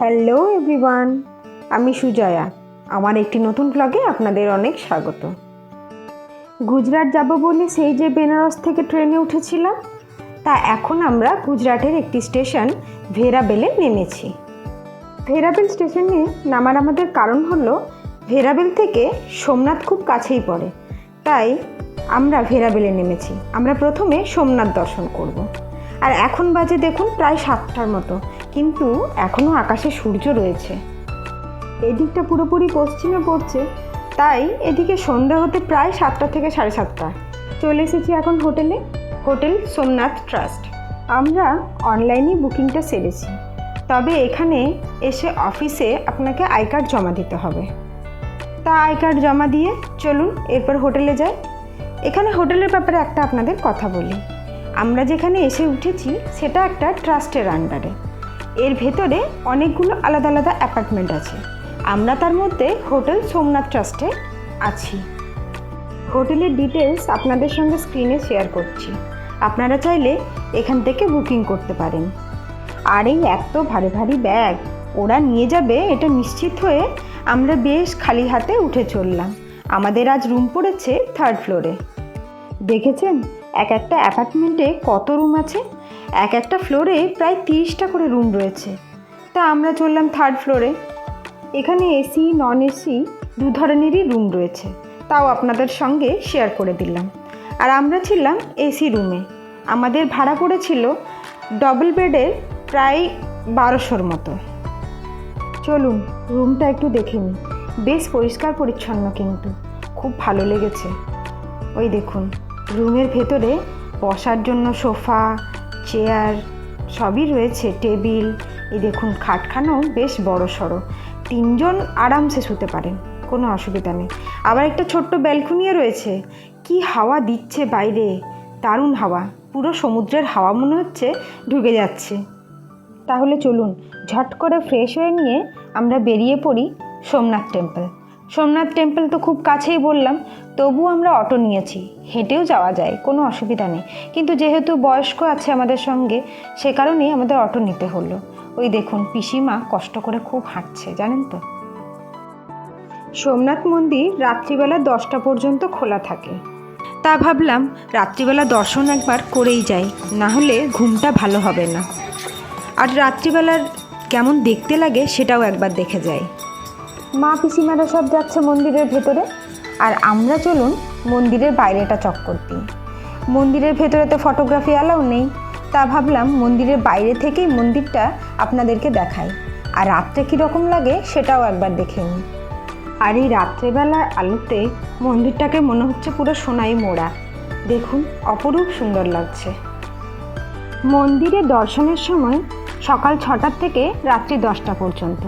Hello everyone, আমি সুজয়া। আমার একটি নতুন ব্লগে আপনাদের অনেক স্বাগত। গুজরাট যাব বলে সেই যে বেনারস থেকে ট্রেনে উঠেছিলাম, তা এখন আমরা গুজরাটের একটি স্টেশন ভেরাবেলে নেমেছি। ভেরাবেল স্টেশনে নামার আমাদের কারণ হলো, ভেরাবেল থেকে সোমনাথ খুব কাছেই পড়ে। তাই আমরা ভেরাবেলে নেমেছি। আমরা প্রথমে সোমনাথ দর্শন করব। আর এখন বাজে দেখুন প্রায় সাতটার মতো। কিন্তু এখনও আকাশে সূর্য রয়েছে। এদিকটা পুরোপুরি পশ্চিমে পড়ছে, তাই এদিকে সন্ধ্যা হতে প্রায় সাতটা থেকে সাড়ে সাতটা। চলে এসেছি এখন হোটেলে, হোটেল সোমনাথ ট্রাস্ট। আমরা অনলাইনেই বুকিংটা সেরেছি। তবে এখানে এসে অফিসে আপনাকে আই কার্ড জমা দিতে হবে। তা আই কার্ড জমা দিয়ে চলুন এরপর হোটেলে যাই। এখানে হোটেলের ব্যাপারে একটা আপনাদের কথা বলি। আমরা যেখানে এসে উঠেছি, সেটা একটা ট্রাস্টের আন্ডারে এর ভেতরে অনেকগুলো আলাদা আলাদা অ্যাপার্টমেন্ট আছে। আমরা তার মধ্যে হোটেল সোমনাথ ট্রাস্টে আছি। হোটেলের ডিটেলস আপনাদের সঙ্গে স্ক্রিনে শেয়ার করছি। আপনারা চাইলে এখান থেকে বুকিং করতে পারেন। আর এই এত ভারী ভারী ব্যাগ, ওরা নিয়ে যাবে এটা নিশ্চিত হয়ে আমরা বেশ খালি হাতে উঠে চললাম। আমাদের আজ রুম পড়েছে থার্ড ফ্লোরে। দেখেছেন? এক একটা অ্যাপার্টমেন্টে কত রুম আছে? এক একটা ফ্লোরে প্রায় তিরিশটা করে রুম রয়েছে। তা আমরা চললাম থার্ড ফ্লোরে। এখানে এসি নন এসি দু ধরনেরই রুম রয়েছে। তাও আপনাদের সঙ্গে শেয়ার করে দিলাম। আর আমরা ছিলাম এসি রুমে। আমাদের ভাড়া পড়েছিল ডবল বেডের প্রায় বারোশোর মতো। চলুন, রুমটা একটু দেখে নিই। বেশ পরিষ্কার পরিচ্ছন্ন কিন্তু। খুব ভালো লেগেছে। ওই দেখুন, রুমের ভেতরে বসার জন্য সোফা চেয়ার সবই রয়েছে, টেবিল। এই দেখুন, খাটখানাও বেশ বড় সড়ো তিনজন আরামসে শুতে পারেন, কোনো অসুবিধা নেই। আবার একটা ছোট্ট ব্যালকনিও রয়েছে। কি হাওয়া দিচ্ছে বাইরে? দারুণ হাওয়া। পুরো সমুদ্রের হাওয়া মনে হচ্ছে ঢুকে যাচ্ছে। তাহলে চলুন, ঝট করে ফ্রেশ হয়ে নিয়ে আমরা বেরিয়ে পড়ি সোমনাথ টেম্পল। সোমনাথ টেম্পল তো খুব কাছেই বললাম তবু আমরা অটো নিয়েছি। হেঁটেও যাওয়া যায়, কোনো অসুবিধা নেই। কিন্তু যেহেতু বয়স্ক আছে আমাদের সঙ্গে, সে কারণেই আমাদের অটো নিতে হলো। ওই দেখুন, পিসিমা কষ্ট করে খুব হাঁটছে, জানেন তো? সোমনাথ মন্দির রাত্রিবেলা দশটা পর্যন্ত খোলা থাকে। তা ভাবলাম, রাত্রিবেলা দর্শন একবার করেই যাই, না হলে ঘুমটা ভালো হবে না। আর রাত্রিবেলার কেমন দেখতে লাগে, সেটাও একবার দেখে যাই। মা পিসিমারা সব যাচ্ছে মন্দিরের ভেতরে। আর আমরা চলুন মন্দিরের বাইরেটা চক্কর দিই। মন্দিরের ভেতরে তো ফটোগ্রাফি অ্যালাউ নেই। তা ভাবলাম মন্দিরের বাইরে থেকেই মন্দিরটা আপনাদেরকে দেখাই। আর রাত্রে কীরকম লাগে সেটাও একবার দেখে নিই। আর এই রাত্রেবেলার আলোতে মন্দিরটাকে মনে হচ্ছে পুরো সোনাই মোড়া। দেখুন, অপরূপ সুন্দর লাগছে। মন্দিরে দর্শনের সময় সকাল ছটার থেকে রাত্রি দশটা পর্যন্ত।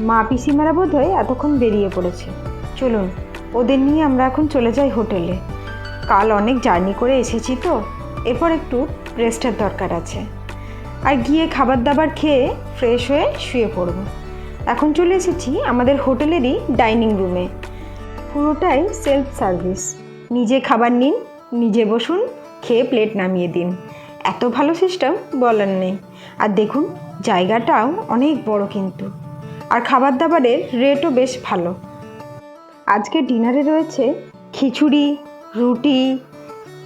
মা পিসিমারা বোধ হয় এতক্ষণ বেরিয়ে পড়েছে। চলুন, ওদের নিয়ে আমরা এখন চলে যাই হোটেলে। কাল অনেক জার্নি করে এসেছি তো, এরপর একটু রেস্টের দরকার আছে। আর গিয়ে খাবার দাবার খেয়ে ফ্রেশ হয়ে শুয়ে পড়ব। এখন চলে এসেছি আমাদের হোটেলেরই ডাইনিং রুমে। পুরোটাই সেলফ সার্ভিস নিজে খাবার নিন, নিজে বসুন, খেয়ে প্লেট নামিয়ে দিন। এত ভালো সিস্টেম বলার নেই। আর দেখুন, জায়গাটাও অনেক বড় কিন্তু। আর খাবার দাবারের রেটও বেশ ভালো। আজকে ডিনারে রয়েছে খিচুড়ি, রুটি,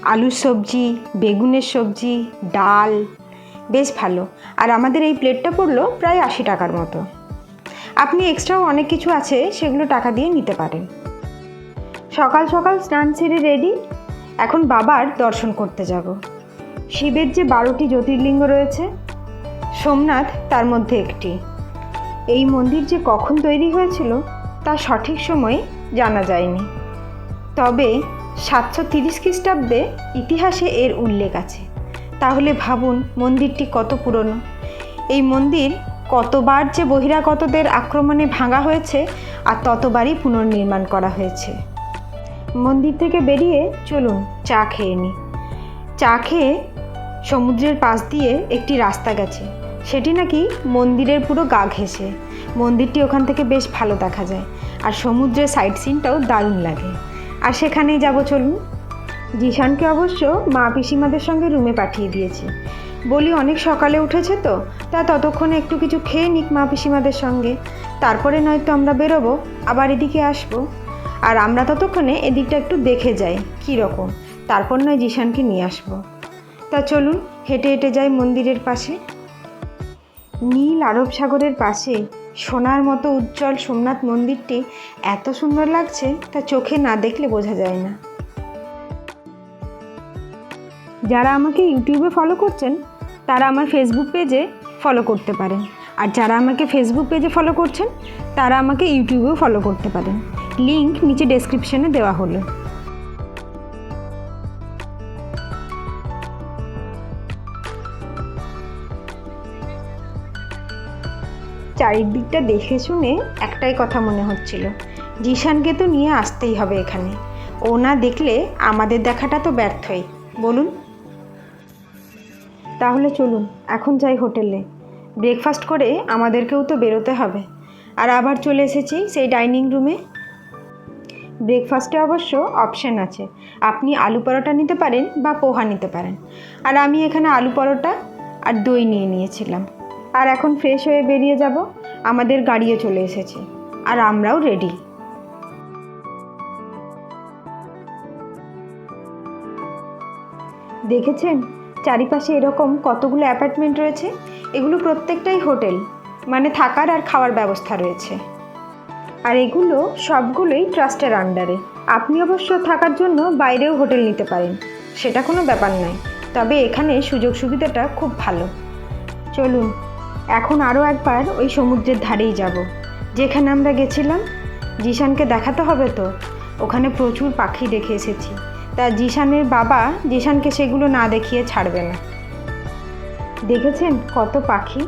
আলুর সবজি, বেগুনের সবজি, ডাল, বেশ ভালো। আর আমাদের এই প্লেটটা পড়ল প্রায় আশি টাকার মতো। আপনি এক্সট্রাও অনেক কিছু আছে, সেগুলো টাকা দিয়ে নিতে পারেন। সকাল সকাল স্নান সেরে রেডি এখন বাবার দর্শন করতে যাব। শিবের যে বারোটি জ্যোতির্লিঙ্গ রয়েছে, সোমনাথ তার মধ্যে একটি। এই মন্দির যে কখন তৈরি হয়েছিল তা সঠিক সময়ে জানা যায়নি। তবে সাতশো তিরিশ খ্রিস্টাব্দে ইতিহাসে এর উল্লেখ আছে। তাহলে ভাবুন মন্দিরটি কত পুরনো? এই মন্দির কতবার যে বহিরাগতদের আক্রমণে ভাঙা হয়েছে আর ততবারই পুনর্নির্মাণ করা হয়েছে। মন্দির থেকে বেরিয়ে চলুন চা খেয়ে নিই চা খেয়ে সমুদ্রের পাশ দিয়ে একটি রাস্তা গেছে। সেটি নাকি মন্দিরের পুরো গা ঘেঁষে। মন্দিরটি ওখান থেকে বেশ ভালো দেখা যায়। আর সমুদ্রের সাইড সিনটাও দারুণ লাগে। আর সেখানেই যাব চলুন। জিশানকে অবশ্য মা পিসিমাদের সঙ্গে রুমে পাঠিয়ে দিয়েছি। বলি অনেক সকালে উঠেছে তো, তা ততক্ষণে একটু কিছু খেয়ে নিক মা পিসিমাদের সঙ্গে। তারপরে নয়তো আমরা বেরোবো, আবার এদিকে আসব। আর আমরা ততক্ষণে এদিকটা একটু দেখে যাই, কী রকম। তারপর নয় জিশানকে নিয়ে আসব। তা চলুন, হেঁটে হেঁটে যাই মন্দিরের পাশে। নীল আরব সাগরের পাশে সোনার মতো উজ্জ্বল সোমনাথ মন্দিরটি এত সুন্দর লাগছে তা চোখে না দেখলে বোঝা যায় না। যারা আমাকে ইউটিউবে ফলো করছেন, তারা আমার ফেসবুক পেজে ফলো করতে পারেন। আর যারা আমাকে ফেসবুক পেজে ফলো করছেন, তারা আমাকে ইউটিউবেও ফলো করতে পারেন। লিংক নিচে ডেসক্রিপশনে দেওয়া হলো। চারিদিকটা দেখে শুনে একটাই কথা মনে হচ্ছিল। জিশানকে তো নিয়ে আসতেই হবে এখানে। ও না দেখলে আমাদের দেখাটা তো ব্যর্থই। বলুন। তাহলে চলুন, এখন যাই হোটেলে। ব্রেকফাস্ট করে আমাদেরকেও তো বেরোতে হবে। আর আবার চলে এসেছি সেই ডাইনিং রুমে। ব্রেকফাস্টে অবশ্য অপশান আছে। আপনি আলু পরোটা নিতে পারেন বা পোহা নিতে পারেন। আর আমি এখানে আলু পরোটা আর দই নিয়ে নিয়েছিলাম। আর এখন ফ্রেশ হয়ে বেরিয়ে যাব, আমাদের গাড়িও চলে এসেছে, আর আমরাও রেডি দেখেছেন? চারিপাশে এরকম কতগুলো অ্যাপার্টমেন্ট রয়েছে? এগুলো প্রত্যেকটাই হোটেল মানে থাকার আর খাওয়ার ব্যবস্থা রয়েছে। আর এগুলো সবগুলোই ট্রাস্টের আন্ডারে আপনি অবশ্য থাকার জন্য বাইরেও হোটেল নিতে পারেন, সেটা কোনো ব্যাপার নয়। তবে এখানে সুযোগ সুবিধাটা খুব ভালো। চলুন এখন আরও একবার ওই সমুদ্রের ধারেই যাব। যেখানে আমরা গেছিলাম, জিশানকে দেখাতে হবে তো? ওখানে প্রচুর পাখি দেখে এসেছি। তা জিশানের বাবা জিশানকে সেগুলো না দেখিয়ে ছাড়বে না। দেখেছেন কত পাখি?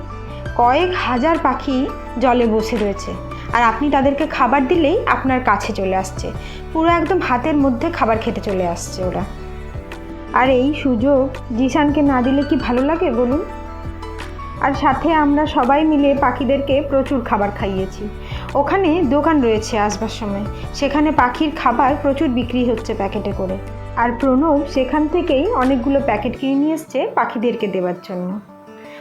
কয়েক হাজার পাখি জলে বসে রয়েছে। আর আপনি তাদেরকে খাবার দিলেই আপনার কাছে চলে আসছে। পুরো একদম হাতের মধ্যে খাবার খেতে চলে আসছে ওরা। আর এই সুযোগ জিশানকে না দিলে কি ভালো লাগে বলুন? আর সাথে আমরা সবাই মিলে পাখিদেরকে প্রচুর খাবার খাইয়েছি। ওখানে দোকান রয়েছে আসবার সময়। সেখানে পাখির খাবার প্রচুর বিক্রি হচ্ছে প্যাকেটে করে। আর প্রণব সেখান থেকেই অনেকগুলো প্যাকেট কিনে নিয়ে এসছে পাখিদেরকে দেওয়ার জন্য।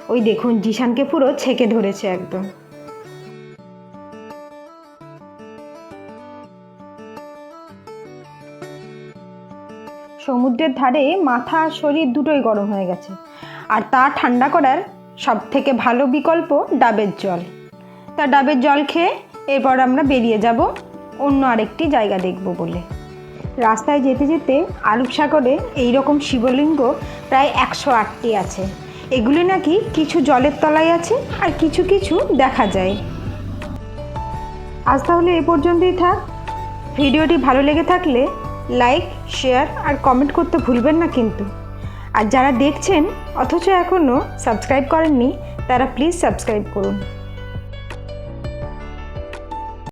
ওই দেখুন, জিশানকে পুরো ছেঁকে ধরেছে একদম। সমুদ্রের ধারে মাথা শরীর দুটোই গরম হয়ে গেছে। আর তা ঠান্ডা করার সব থেকে ভালো বিকল্প ডাবের জল। তা ডাবের জল খেয়ে এরপর আমরা বেরিয়ে যাব অন্য আরেকটি জায়গা দেখব বলে। রাস্তায় যেতে যেতে আরব সাগরে এইরকম শিবলিঙ্গ প্রায় একশো আটটি আছে। এগুলি নাকি কিছু জলের তলায় আছে আর কিছু কিছু দেখা যায়। আজ তাহলে এ পর্যন্তই থাক। ভিডিওটি ভালো লেগে থাকলে লাইক, শেয়ার আর কমেন্ট করতে ভুলবেন না কিন্তু। আর যারা দেখছেন অথচ এখনও সাবস্ক্রাইব করেননি তারা প্লিজ সাবস্ক্রাইব করুন।